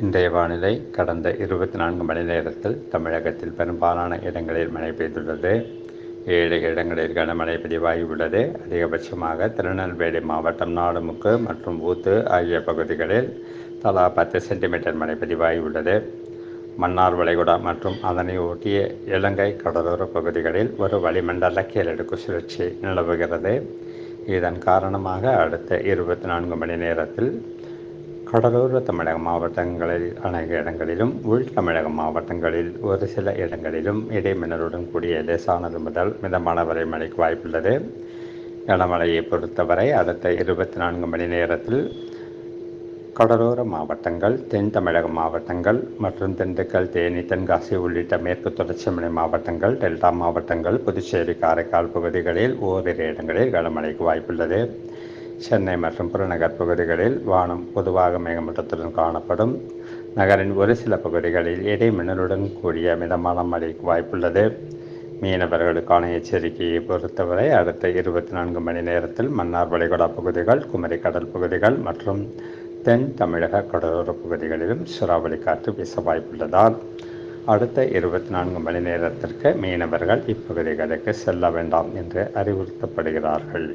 இன்றைய வானிலை கடந்த இருபத்தி நான்கு மணி நேரத்தில் தமிழகத்தில் பெரும்பாலான இடங்களில் மழை பெய்துள்ளது. ஏழு இடங்களில் கனமழை பதிவாகியுள்ளது. அதிகபட்சமாக திருநெல்வேலி மாவட்டம் நாடுமுக்கு மற்றும் ஊத்து ஆகிய பகுதிகளில் தலா பத்து சென்டிமீட்டர் மழை பதிவாகியுள்ளது. மன்னார் வளைகுடா மற்றும் அதனை ஒட்டிய இலங்கை கடலோர பகுதிகளில் ஒரு வளிமண்டல கீழடுக்கு சுழற்சி நிலவுகிறது. இதன் காரணமாக அடுத்த இருபத்தி நான்கு மணி நேரத்தில் கடலோர தமிழக மாவட்டங்களில் அநேக இடங்களிலும் உள் தமிழக மாவட்டங்களில் ஒரு சில இடங்களிலும் இடைமின்னலுடன் கூடிய லேசானது முதல் மிதமான வரை மழைக்கு வாய்ப்புள்ளது. கனமழையை பொறுத்தவரை அடுத்த இருபத்தி நான்கு மணி நேரத்தில் கடலோர மாவட்டங்கள் தென் தமிழக மாவட்டங்கள் மற்றும் திண்டுக்கல் தேனி தென்காசி உள்ளிட்ட மேற்கு தொடர்ச்சி மலை மாவட்டங்கள் டெல்டா மாவட்டங்கள் புதுச்சேரி காரைக்கால் பகுதிகளில் ஓரிரு இடங்களில் கனமழைக்கு வாய்ப்புள்ளது. சென்னை மற்றும் புறநகர் பகுதிகளில் வானம் பொதுவாக மேகமூட்டத்துடன் காணப்படும். நகரின் ஒரு சில பகுதிகளில் இடைமின்னலுடன் கூடிய மிதமான மழைக்கு வாய்ப்புள்ளது. மீனவர்களுக்கான எச்சரிக்கையை பொறுத்தவரை அடுத்த இருபத்தி நான்கு மணி நேரத்தில் மன்னார் வளைகுடா பகுதிகள் குமரி கடல் பகுதிகள் மற்றும் தென் தமிழக கடலோர பகுதிகளிலும் சுறாவளி காற்று வீச வாய்ப்புள்ளதால் அடுத்த இருபத்தி நான்கு மணி நேரத்திற்கு மீனவர்கள் இப்பகுதிகளுக்கு செல்ல வேண்டாம் என்று அறிவுறுத்தப்படுகிறார்கள்.